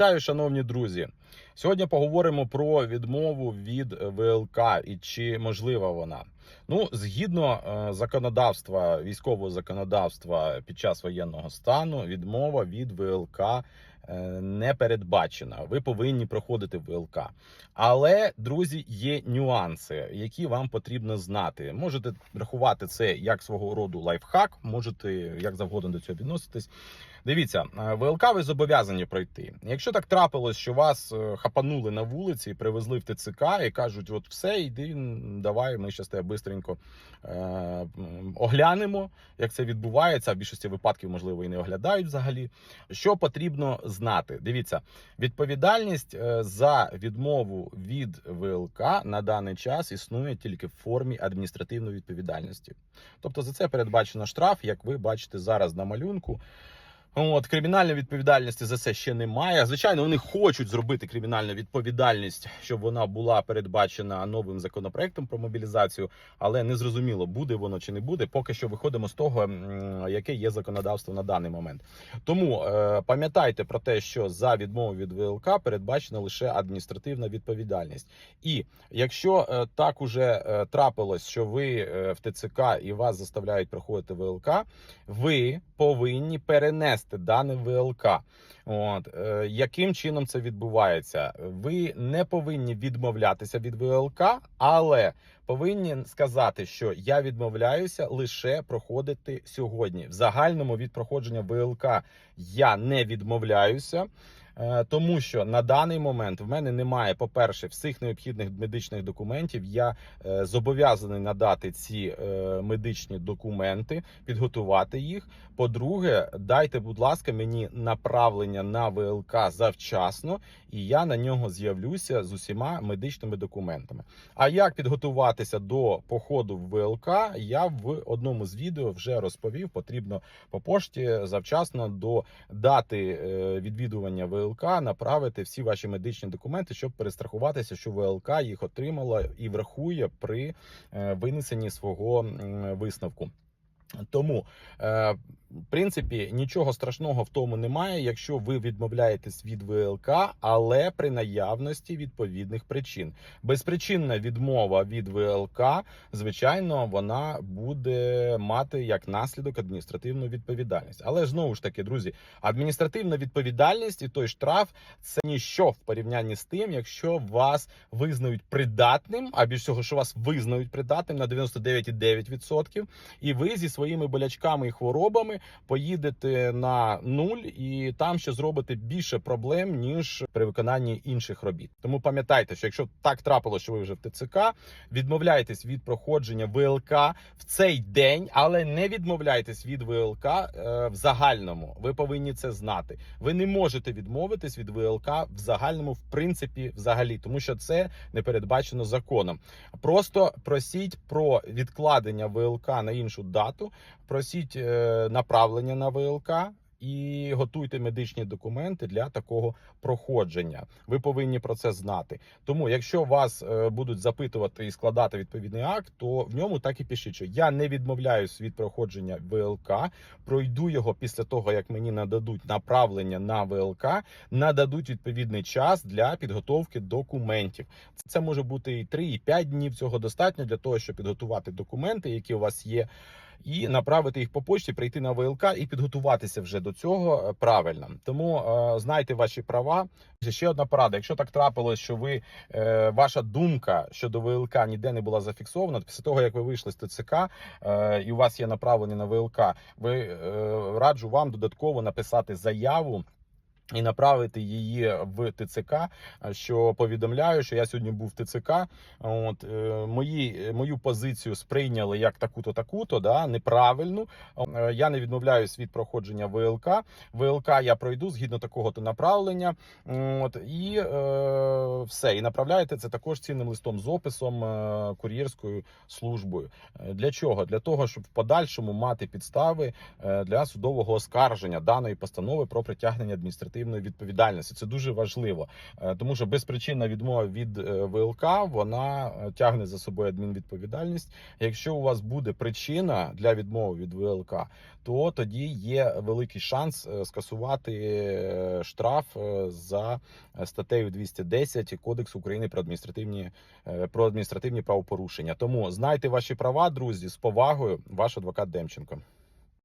Вітаю, шановні друзі. Сьогодні поговоримо про відмову від ВЛК і чи можлива вона. Ну, згідно е, законодавства, військового законодавства під час воєнного стану, відмова від ВЛК е, не передбачена. Ви повинні проходити ВЛК. Але, друзі, є нюанси, які вам потрібно знати. Можете рахувати це як свого роду лайфхак, можете як завгодно до цього відноситись. Дивіться, е, ВЛК ви зобов'язані пройти. Якщо так трапилось, що вас е, хапанули на вулиці, привезли в ТЦК і кажуть: от все, йди, давай, ми щас тебе бистренько е, оглянемо, як це відбувається. В більшості випадків, можливо, і не оглядають взагалі. Що потрібно знати? Дивіться, відповідальність е, за відмову від ВЛК на даний час існує тільки в формі адміністративної відповідальності. Тобто за це передбачено штраф, як ви бачите зараз на малюнку. От кримінальної відповідальності за це ще немає. Звичайно, вони хочуть зробити кримінальну відповідальність, щоб вона була передбачена новим законопроектом про мобілізацію, але не зрозуміло, буде воно чи не буде. Поки що виходимо з того, яке є законодавство на даний момент. Тому е, пам'ятайте про те, що за відмову від ВЛК передбачена лише адміністративна відповідальність. І якщо е, так уже е, трапилось, що ви в ТЦК і вас заставляють проходити ВЛК, ви повинні перенести дане ВЛК. От е, яким чином це відбувається? Ви не повинні відмовлятися від ВЛК, але повинні сказати, що я відмовляюся лише проходити сьогодні. В загальному від проходження ВЛК я не відмовляюся. Е, Тому що на даний момент в мене немає, по-перше, всіх необхідних медичних документів. Я е, зобов'язаний надати ці е, медичні документи, підготувати їх. По-друге, дайте, будь ласка, мені направлення на ВЛК завчасно, і я на нього з'явлюся з усіма медичними документами. А як підготуватися до походу в ВЛК, я в одному з відео вже розповів. Потрібно по пошті завчасно до дати відвідування ВЛК направити всі ваші медичні документи, щоб перестрахуватися, що ВЛК їх отримала і врахує при е, винесенні свого висновку. Тому, е, в принципі, нічого страшного в тому немає, якщо ви відмовляєтесь від ВЛК, але при наявності відповідних причин. Безпричинна відмова від ВЛК, звичайно, вона буде мати як наслідок адміністративну відповідальність. Але знову ж таки, друзі, адміністративна відповідальність і той штраф це ніщо в порівнянні з тим, якщо вас визнають придатним, а більш всього, що вас визнають придатним на 99,9%, і ви зі своїми болячками і хворобами поїдете на нуль, і там ще зробите більше проблем ніж при виконанні інших робіт. Тому пам'ятайте, що якщо так трапилося, що ви вже в ТЦК, відмовляйтесь від проходження ВЛК в цей день, але не відмовляйтесь від ВЛК е, в загальному. Ви повинні це знати. Ви не можете відмовитись від ВЛК в загальному, в принципі, взагалі, тому що це не передбачено законом. Просто просіть про відкладення ВЛК на іншу дату, просіть е, направлення на ВЛК. І готуйте медичні документи для такого проходження. Ви повинні про це знати. Тому, якщо вас е, будуть запитувати і складати відповідний акт, то в ньому так і пишіть, що я не відмовляюсь від проходження ВЛК, пройду його після того, як мені нададуть направлення на ВЛК, нададуть відповідний час для підготовки документів. Це може бути і 3, і 5 днів. Цього достатньо для того, щоб підготувати документи, які у вас є. І направити їх по почті, прийти на ВЛК і підготуватися вже до цього е, правильно. Тому е, знайте ваші права. Ще одна порада. Якщо так трапилось, що ви е, ваша думка щодо ВЛК ніде не була зафіксована, після того як ви вийшли з ТЦК і у вас є направлення на ВЛК, ви раджу вам додатково написати заяву. І направити її в ТЦК, що повідомляю, що я сьогодні був в ТЦК. От е, мої мою позицію сприйняли як таку-то, таку-то, да неправильну. Е, Я не відмовляюсь від проходження ВЛК. ВЛК я пройду згідно такого то направлення. От і е, все. І направляєте це також цінним листом з описом е, кур'єрською службою. Е, Для чого? Для того, щоб в подальшому мати підстави е, для судового оскарження даної постанови про притягнення адміністративної відповідальності. Це дуже важливо, тому що безпричинна відмова від ВЛК вона тягне за собою адмінвідповідальність. Якщо у вас буде причина для відмови від ВЛК, то тоді є великий шанс скасувати штраф за статтею 210 Кодексу України про адміністративні е, про адміністративні правопорушення. Тому знайте ваші права, друзі, з повагою, ваш адвокат Демченко.